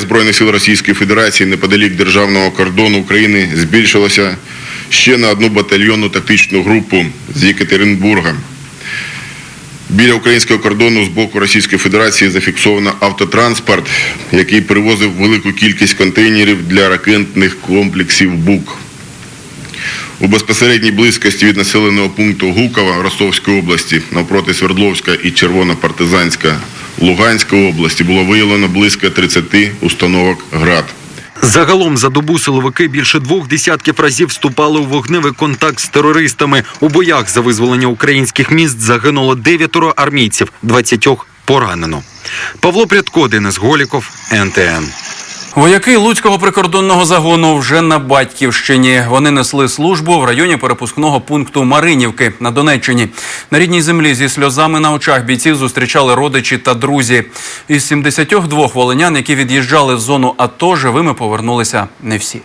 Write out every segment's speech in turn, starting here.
Збройних сил Російської Федерації неподалік державного кордону України збільшилося ще на одну батальйонну тактичну групу з Єкатеринбурга. Біля українського кордону з боку Російської Федерації зафіксовано автотранспорт, який перевозив велику кількість контейнерів для ракетних комплексів БУК. У безпосередній близькості від населеного пункту Гукова Ростовської області навпроти Свердловська і Червонопартизанська Луганської області було виявлено близько 30 установок ГРАД. Загалом за добу силовики більше двох десятків разів вступали у вогневий контакт з терористами. У боях за визволення українських міст загинуло дев'ятеро армійців, 20 поранено. Павло Прядко, Денис Голіков, НТН. Вояки Луцького прикордонного загону вже на батьківщині. Вони несли службу в районі перепускного пункту Маринівки на Донеччині. На рідній землі зі сльозами на очах бійців зустрічали родичі та друзі. Із 72 волинян, які від'їжджали в зону АТО, живими повернулися не всі.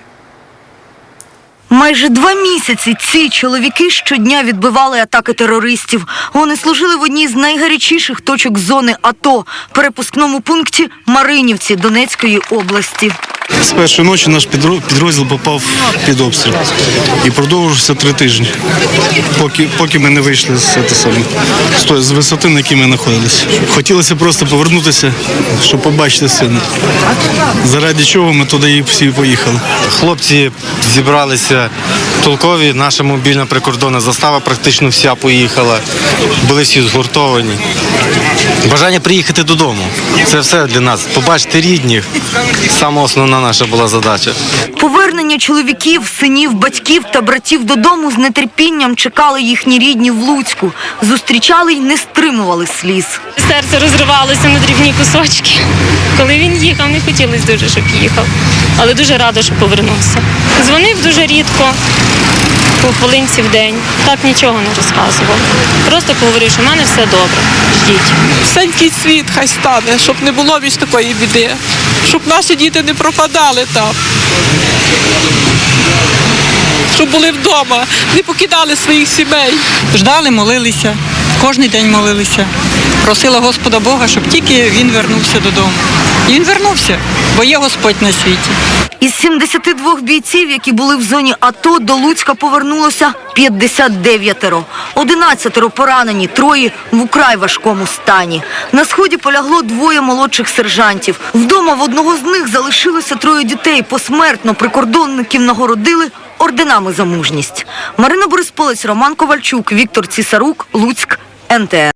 Майже два місяці ці чоловіки щодня відбивали атаки терористів. Вони служили в одній з найгарячіших точок зони АТО перепускному пункті Маринівці Донецької області. З першої ночі наш підрозділ попав під обстріл і продовжився три тижні, поки, поки ми не вийшли з, саме, з, з висоти, на якій ми знаходилися. Хотілося просто повернутися, щоб побачити сина. Заради чого ми туди всі поїхали. Хлопці зібралися толкові, наша мобільна прикордонна застава практично вся поїхала. Були всі згуртовані. Бажання приїхати додому. Це все для нас. Побачити рідних. Саме основна наша була задача. Повернення чоловіків, синів, батьків та братів додому з нетерпінням чекали їхні рідні в Луцьку. Зустрічали й не стримували сліз. Серце розривалося на дрібні кусочки. Коли він їхав, не хотілося дуже, щоб їхав. Але дуже рада, що повернувся. Дзвонив дуже рідко, по хвилинці в день. Так нічого не розказував. Просто говорив, що в мене все добре. Ждіть. всенький світ хай стане, щоб не було більш такої біди, щоб наші діти не пропадали там. Щоб були вдома, не покидали своїх сімей. Ждали, молилися, кожен день молилися. Просила Господа Бога, щоб тільки він вернувся додому. І він вернувся, бо є Господь на світі. Із 72 бійців, які були в зоні АТО, до Луцька повернулося 59-ро. 11-ро поранені, троє в украй важкому стані. На сході полягло двоє молодших сержантів. Вдома в одного з них залишилося троє дітей. Посмертно прикордонників нагородили орденами за мужність. Марина Борисполець, Роман Ковальчук, Віктор Цісарук, Луцьк, НТН.